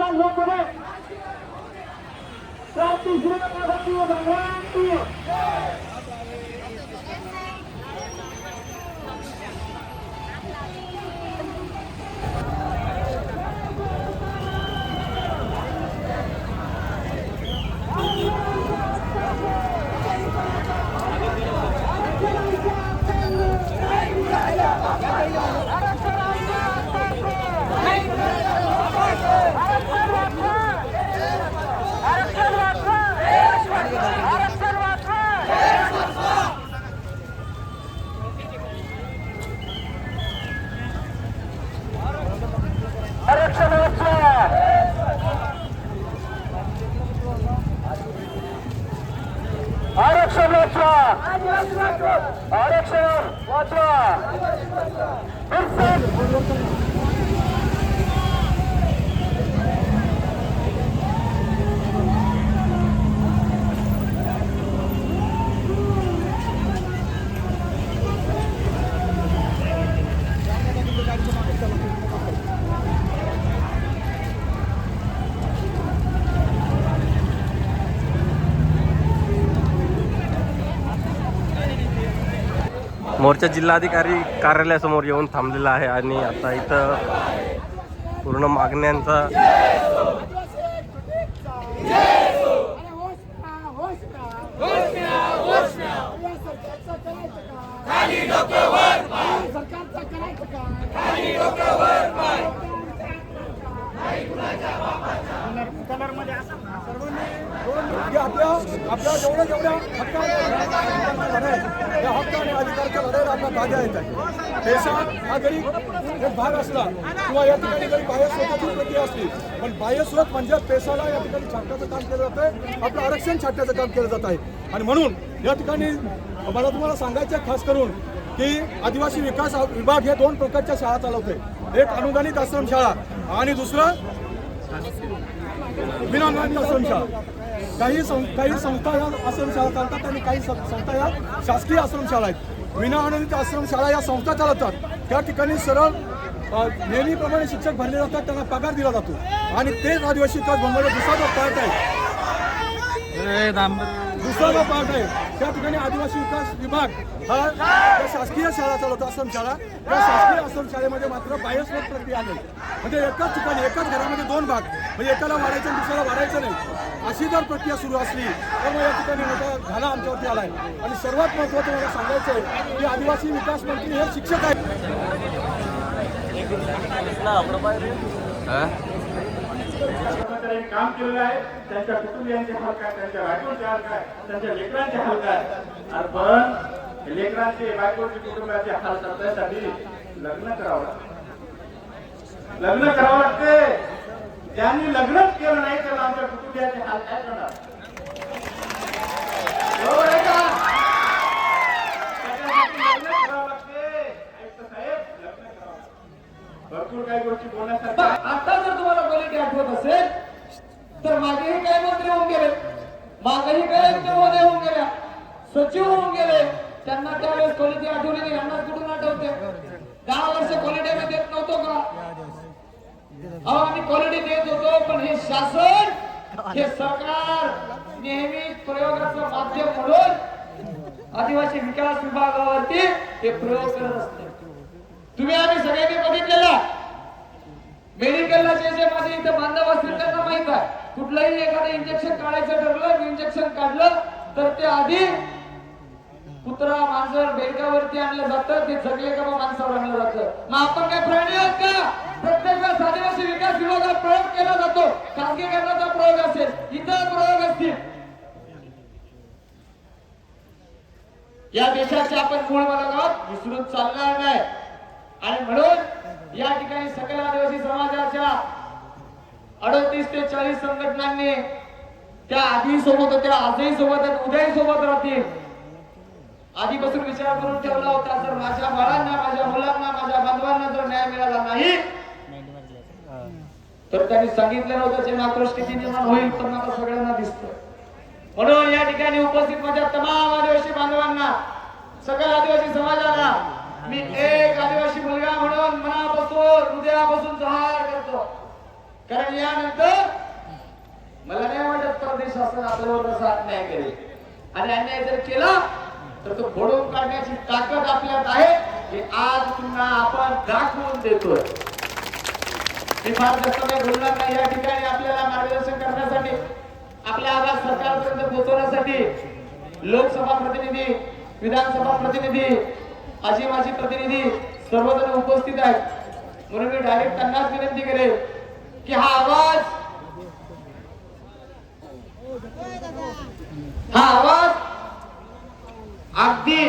विकास लोकसभा क्रांती श्रीमंत भगवान की आरक्षण वाचवा आरक्षण वाचवा आरक्षण वाचवा मोर्चा जिल्हाधिकारी कार्यालयासमोर येऊन थांबलेला आहे आणि आता इथं पूर्ण मागण्यांचा की आपल्या आपल्या जेवढ्या जेवढ्या हक्का या हक्क आणि अधिकारच्या लढाईला आपला पैसा हा जरी एक भाग असला किंवा या ठिकाणी जरी बाह्य स्रोताची प्रक्रिया असली पण बाह्य स्रोत म्हणजे पैसाला या ठिकाणी छाटण्याचं काम केलं जात आहे आपलं आरक्षण छाटण्याचं काम केलं जात आहे आणि म्हणून या ठिकाणी मला तुम्हाला सांगायचं खास करून की आदिवासी विकास विभाग हे दोन प्रकारच्या शाळा चालवते एक अनुदानित आश्रमशाळा आणि दुसरं विनानुदानित आश्रमशाळा. काही सं काही संस्था या आश्रमशाळा चालतात आणि काही संस्था या शासकीय आश्रमशाळा आहेत. विनाअनुदानित आश्रमशाळा या संस्था चालवतात. त्या ठिकाणी सरळ नेहमीप्रमाणे शिक्षक भरले जातात त्यांना पगार दिला जातो. आणि तेच आदिवासी विकास भंगाला दुसरा जो पार्ट आहे. दुसरा पार्ट आहे. त्या ठिकाणी आदिवासी विकास विभाग हा शासकीय शाळा चालवतो आश्रमशाळा त्या शासकीय आश्रमशाळेमध्ये मात्र बायोस्फोट प्रक्रिया आली म्हणजे एकाच ठिकाणी एकाच घरामध्ये दोन भाग. म्हणजे एकाला वाढायचं आणि दुसऱ्याला वाढायचं नाही. अशी जर प्रक्रिया सुरू असली तर मग या ठिकाणी मोठा घाला आमच्यावरती आहे आणि सर्वात महत्त्वाचं मला सांगायचं आहे की आदिवासी विकास मंत्री हे शिक्षक आहेत. कर्मचाऱ्यांनी काम केलेलं आहे. त्यांच्या कुटुंबियांचे हाल काय त्यांच्या बायकोचे हाल काय त्यांच्या लेकरांचे हाल काय आणि पण लेकरांचे बायकोचे कुटुंबाचे हाल करण्यासाठी लग्न करावं लागतं. लग्न करावं लागते. ज्यांनी लग्नच केलं नाही तर आमच्या कुटुंबियाचे हाल काय करणार बरोबर आहे का त्याच्यासाठी लग्न करावं लागते आयुक्त साहेब लग्न करावं लागतं. भरपूर काही गोष्टी बोलण्यासारख्या. आता जर तुम्हाला क्वालिटी आठवत असेल तर मागेही काय मंत्री होऊन गेले. मागेही काय आयुक्त महोदय होऊन गेल्या. सचिव होऊन गेले. त्यांना त्यावेळेस क्वालिटी आठवली नाही. यांना कुठून आठवते? दहा वर्ष क्वालिटी आम्ही देत नव्हतो का? अहो आम्ही क्वालिटी देत होतो पण हे शासन हे सरकार नेहमी प्रयोगाचं माध्यम म्हणून आदिवासी विकास विभागावरती हे प्रयोग करत असते. तुम्ही आम्ही सगळ्यांनी बघितलेला. मेडिकलला जे जे माझे इथं बांधव असतील त्यांना माहीत आहे. कुठलंही एखादं इंजेक्शन काढायचं ठरलं इंजेक्शन काढलं तर ते आधी कुत्रा मांजर बेडकावरती आणलं जातं ते जगले का माणसावर आणलं जातं. मग आपण काय प्राणी आहोत का? प्रत्येक वेळेस आदिवासी विकास विभागात प्रयोग केला जातो. खासगीकरणाचा प्रयोग असेल इतर प्रयोग असतील. या देशाचे आपण मूळ आहोत विसरून चालणार नाही. आणि म्हणून या ठिकाणी सकल आदिवासी समाजाच्या अडतीस ते चाळीस संघटनांनी त्या आधी सोबत होत्या आजही सोबत उद्याही सोबत राहतील. आधीपासून विचार करून ठेवला होता जर माझ्या बाळांना माझ्या मुलांना माझ्या बांधवांना जर न्याय मिळाला नाही तर त्यांनी सांगितलं नव्हतं जे मातृष्टीची निर्माण होईल पण आता सगळ्यांना दिसतं म्हणून या ठिकाणी उपस्थित माझ्या तमाम आदिवासी बांधवांना सगळ्या आदिवासी समाजाला मी एक आदिवासी मुलगा म्हणून मनापासून हृदयापासून जहार करतो. कारण यानंतर मला नाही वाटत परदेश शासन आपल्यावर असा अन्याय करेल. आणि अन्याय जर केला तर तो फोडून काढण्याची ताकद आपल्यात आहे हे आज पुन्हा आपण दाखवून देतोय. मी फार जास्त काही बोलणार नाही. या ठिकाणी आपल्याला मार्गदर्शन करण्यासाठी आपल्या आवाज सरकारपर्यंत पोहोचवण्यासाठी लोकसभा प्रतिनिधी विधानसभा प्रतिनिधी अशी माझी प्रतिनिधी सर्वजण उपस्थित आहेत. म्हणून मी डायरेक्ट त्यांनाच विनंती करेल की हा आवाज हा आवाज अगदी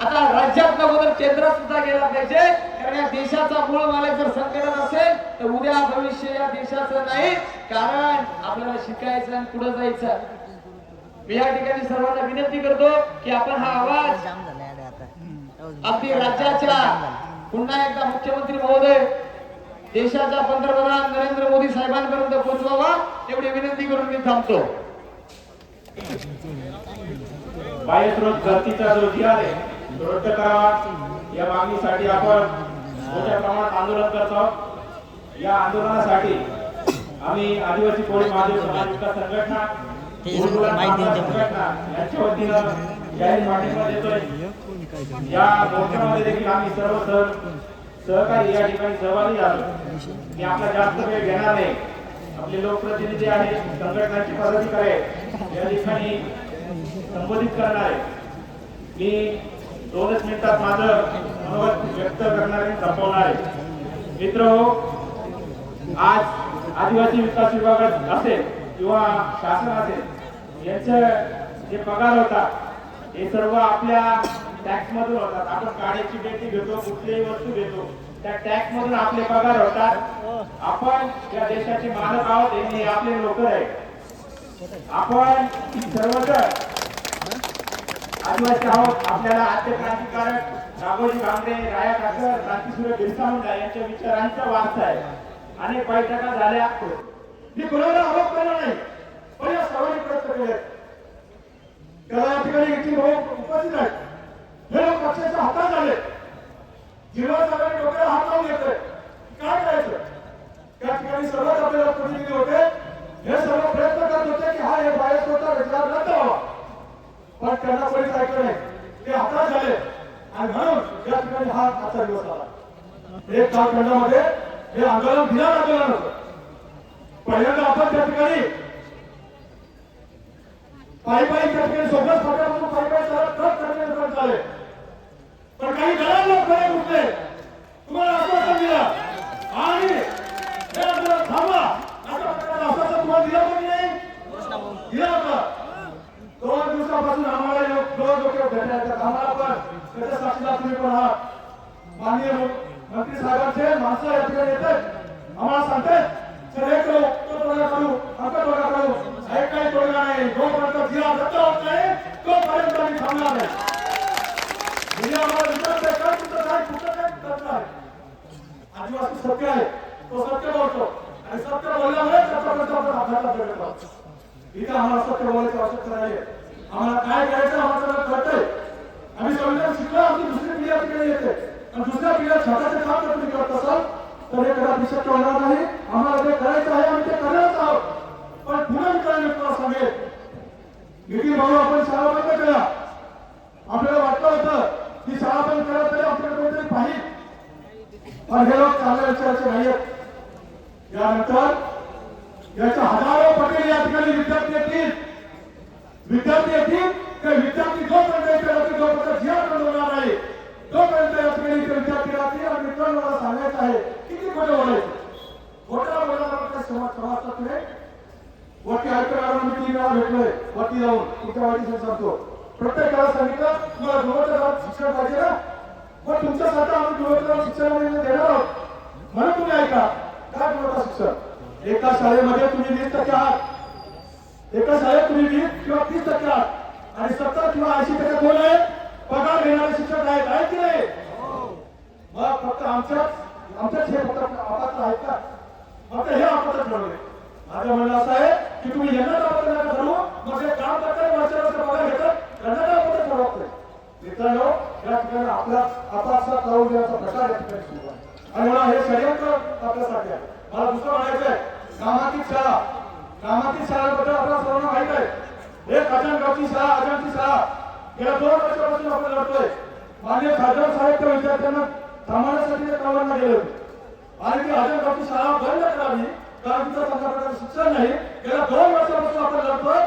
आता राज्यात नको तर केंद्रात सुद्धा गेला पाहिजे. कारण या देशाचा मूळ मालक जर संकटात असेल तर उद्या भविष्य या देशाचं नाही. कारण आपल्याला शिकायचं आणि पुढे जायचं. मी या ठिकाणी सर्वांना विनंती करतो की आपण हा आवाज आपली राज्याच्या पुन्हा एकदा मुख्यमंत्री महोदय देशाच्या पंतप्रधान नरेंद्र मोदी साहेबांपर्यंत पोहोचवावा एवढी विनंती करून मी थांबतो. बाह्यस्रोत जो जी आहे रद्द करावा. या मागणीसाठी आपण मोठ्या प्रमाणात आंदोलन करतो या आंदोलनासाठी आम्ही आदिवासी कोळी महादेव समाज विकास संघटना ते गुरुकुल माहिती सहकारी या ठिकाणी सहभागी झालो. मी आपला जास्त वेळ घेणार नाही. आपले लोकप्रतिनिधी आहेत संघटनांचे पदाधिकारी आहेत. या ठिकाणी संबोधित करणार आहे मी दोनच मिनिटात माझं मनोगत व्यक्त करणार आहे संपवणार आहे. मित्र आज आदिवासी विकास विभाग असेल. किंवा शासन असेल यांचं जे पगार होता हे सर्व आपल्या टॅक्स मधून होतात. आपण काड्याची पेटी घेतो कुठलीही वस्तू घेतो त्या टॅक्स मधून आपले पगार होतात. आपण या देशाचे मालक आहोत हे आपले लोक आहे. आपण सर्वजण आदिवासी आहोत. आपल्याला आद्य क्रांतिकारक राघोजी भांगरे राया ठाकर क्रांतीसूर्य बिरसा मुंडा यांच्या विचारांचा वारसा आहे. अनेक बैठका झाल्या. मी कोणाला आरोप करणार नाही पण या सर्वांनी प्रयत्न केले त्याला या ठिकाणी इथली लोक उपस्थित आहेत. हे लोक पक्षाच्या हातात आले. जिल्हा सगळ्यांनी डोक्याला हात लावून घेतोय काय करायचं? त्या ठिकाणी सर्वच आपल्याला प्रतिनिधी होते. हे सर्व प्रयत्न करत होते की हा हे बाहेर होता विचार रद्द व्हावा पण त्यांना कोणीच ऐकलं नाही. ते हातात झाले. आणि म्हणून या ठिकाणी हा आजचा दिवस आला. एक कालखंडामध्ये हे आंदोलन भिनार आंदोलन होतं. पहिल्यांदा आपण त्या ठिकाणी पायी पायी त्या ठिकाणी सोबत फाट्यापासून पायी पायी चालत ट्रक करण्यापर्यंत आले पण काही गळा लोक खरे उठले. तुम्हाला आश्वासन दिलं. आणि थांबा. अशा आश्वासन तुम्हाला दिलं पण नाही? दिलं होतं दोन दिवसापासून आम्हाला दोन लोक भेटायचं आम्हाला पण त्याच्या साक्षीला तुम्ही पण आहात. माननीय मंत्री साहेबांचे माणसं या ठिकाणी येतात. आम्हाला सांगतात सर हे करू करू आता हे काही नाही. जोपर्यंत जिल्हा रद्द होत नाही तोपर्यंत आम्ही थांबणार नाही. आम्हाला विचारतंय तुमचं काय कुठं काय आहे आदिवासी सत्य आहे. तो सत्य बोलतो. आणि सत्य बोलल्यामुळे त्याच्यापर्यंत आपण इथे आम्हाला सत्य बोलायची आवश्यकता आम्हाला काय करायचं आम्हाला कळतंय. आम्ही संविधान शिकलो आमची दुसरी पिढी येते. आणि दुसऱ्या पिढीला स्वतःचे काम जर तुम्ही करत असाल तर हे कदापि शक्य होणार नाही. आम्हाला जे करायचं आहे आम्ही ते करणारच पण पुन्हा मित्रांनो तुम्हाला सांगेल नितीन भाऊ आपण शाळा बंद करा. आपल्याला वाटलं होतं की शाळा बंद करा तरी आपल्याला कोणतरी पाहिजे. पण हे लोक चांगल्या विचाराचे नाहीयेत. यानंतर याच्या हजारो पटेल या ठिकाणी विद्यार्थी येतील. विद्यार्थी येतील ते विद्यार्थी जोपर्यंत इथे राहतील जोपर्यंत जिया होणार नाही तोपर्यंत या ठिकाणी इथे विद्यार्थी राहतील आणि मित्रांनो मला सांगायचं आहे किती खोटं बोलायचं खोटं बोलण्याचा काय समाज समाजात नाही वरती आयकर मी तीन वेळा भेटलोय वरती जाऊन तुमच्या वाढीसाठी सांगतो प्रत्येकाला सांगितलं तुम्हाला गुणवत्ता शिक्षण पाहिजे ना मग तुमच्यासाठी आम्ही गुणवत्ता शिक्षण देणार आहोत म्हणून तुम्ही ऐका काय गुणवत्ता शिक्षण एका शाळेमध्ये तुम्ही वीस टक्के आहात. एका शाळेत तुम्ही वीस किंवा तीस टक्के आहात. आणि सत्तर किंवा ऐंशी टक्के कोण आहे? पगार घेणारे शिक्षक आहेत आहेत की नाही? मग फक्त आमच्याच आमच्याच हे फक्त आपात आहेत का? फक्त हे आपत्त ठरवले माझं म्हणणं असं आहे की तुम्ही यांना आपत्त नका ठरवू मग हे काम करताना वर्षाला पगार घेतात त्यांना काय आपत्त ठरवत नाही. मित्रांनो या ठिकाणी आपला आपापसा लावून देण्याचा प्रकार या ठिकाणी सुरू आहे. आणि मला हे षडयंत्र आपल्यासाठी आहे. मला दुसरं म्हणायचं आहे सामाजिक शाळा. सामाजिक शाळांबद्दल आपल्याला सर्वांना माहीत आहे. एक अजनगावची शाळा अजनची शाळा. गेल्या दोन वर्षापासून आपण लढतोय. मान्य खासदार साहेब त्या विद्यार्थ्यांना थांबवण्यासाठी त्या कामांना गेले होते आणि ती अजनगावची शाळा बंद करावी कारण तिथं चांगल्या प्रकारचं शिक्षण नाही. गेल्या दोन वर्षापासून आपण लढतोय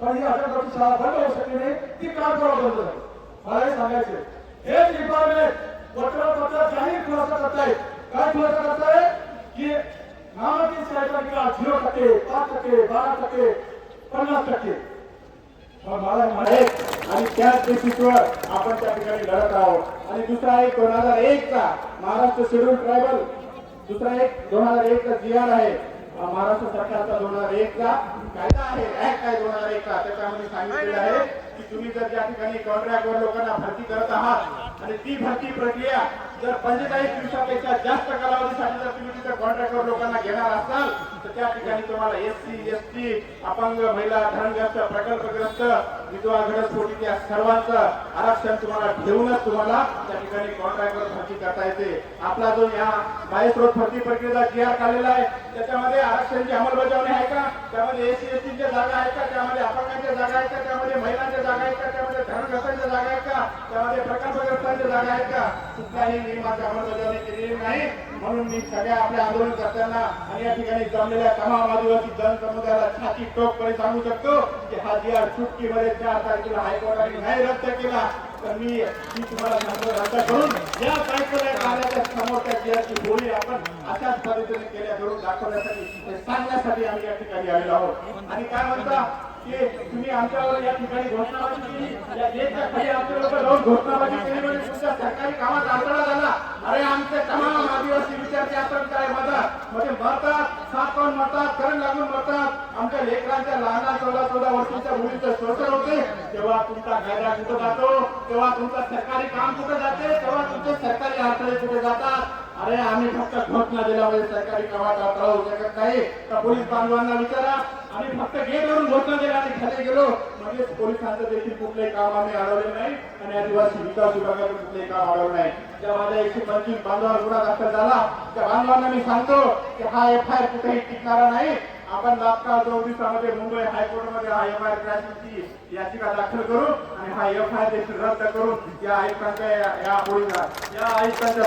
पण ही अजनगावची शाळा बंद होऊ शकली नाही. ती काम करावं बंद झाली? मला हे सांगायचे हेच डिपार्टमेंट वर्तमानपत्रात जाहीर खुलासा करताय काय खुलासा करताय की नामांकित शाळेचा निकाल झिरो टक्के पाच टक्के बारा टक्के पन्नास टक्के. मला हे आणि त्याच बेसिसवर आपण त्या ठिकाणी लढत आहोत. आणि दुसरा एक दोन हजार एक चा महाराष्ट्र शेड्यूल ट्रायबल दुसरा एक दोन हजार एक चा जी आर आहे महाराष्ट्र सरकारचा दोन हजार एक चा कायदा आहे. ऍक्ट आहे दोन हजार एक चा त्याच्यामध्ये सांगितलेलं आहे की तुम्ही जर त्या ठिकाणी कॉन्ट्रॅक्टवर लोकांना भरती करत आहात आणि ती भरती प्रक्रिया जर पंचेचाळीस दिवसापेक्षा जास्त कालावधीसाठी जर तुम्ही तिथे कॉन्ट्रॅक्टवर लोकांना घेणार असाल तर त्या ठिकाणी तुम्हाला एस सी एस टी अपंग महिला धरणग्रस्त प्रकल्पग्रस्त विधवा घटस्फोटी त्या सर्वांचं आरक्षण तुम्हाला ठेवूनच तुम्हाला त्या ठिकाणी कॉन्ट्रॅक्टवर भरती करता येते. आपला जो या बायस्रोत भरती प्रक्रियेचा जी आर काढलेला आहे त्याच्यामध्ये आरक्षणची अंमलबजावणी आहे का? त्यामध्ये एस सी एस टीच्या जागा आहेत का? त्यामध्ये अपंगांच्या जागा आहेत का? त्यामध्ये महिलांच्या जागा आहेत का? त्यामध्ये धरणग्रस्तांच्या जागा आहेत का? त्यामध्ये प्रकल्पग्रस्तांच्या जागा आहेत का? कुठल्याही नियमाची अंमलबजावणी केलेली नाही. म्हणून मी सगळ्या आपल्या आंदोलन करताना आणि या ठिकाणी जमलेल्या तमाम आदिवासी जनसमुदायाला छाती टोकपणे सांगू शकतो की हा जी आर चुटकीमध्ये चार तारखेला हायकोर्टाने नाही रद्द केला. तर मी मी तुम्हाला सांगतो रद्द करून या बायकोला कार्याच्या समोर त्या जी आरची बोली आपण अशाच पद्धतीने केल्या करून दाखवण्यासाठी सांगण्यासाठी आम्ही या ठिकाणी आलेलो आहोत. आणि काय म्हणता? की तुम्ही आमच्यावर या ठिकाणी घोषणाबाजी केली. या खाली आमचे लोक घोषणाबाजी केली म्हणजे तुमच्या सरकारी कामात अडथळा झाला? अरे आमचे तमाम आदिवासी आपण काय मदत. म्हणजे मरतात सात पाऊन मरतात लागून मरतात. आमच्या लेकरांच्या लहान चौदा चौदा वर्षांच्या शोषण होते. तेव्हा तुमचा कायदा कुठं जातो? तेव्हा तुमचा सरकारी काम कुठं जाते? तेव्हा तुमचे सरकारी अडथळे कुठे जातात? अरे आम्ही फक्त घोषणा दिल्यामुळे सरकारी कामात अडथळा होऊ शकत नाही. तर पोलीस बांधवांना विचारा. आम्ही फक्त गेटवरून घोषणा दिला आणि खाली गेलो. म्हणजे पोलिसांचं देखील कुठले काम आम्ही अडवले नाही आणि आदिवासी विकास विभागाचं कुठले काम अडवलं नाही. त्या माझ्या एकशे पंचवीस बांधवांवर गुन्हा दाखल झाला त्या बांधवांना मी सांगतो की हा एफ आय आर कुठेही टिकणारा नाही. आपण तात्काळ दोन दिवसामध्ये मुंबई हायकोर्टमध्ये हा एफ आय आर याचिका दाखल करू आणि हा एफ आय आर देखील रद्द करून या आयुक्तांच्या या आयुक्तांच्या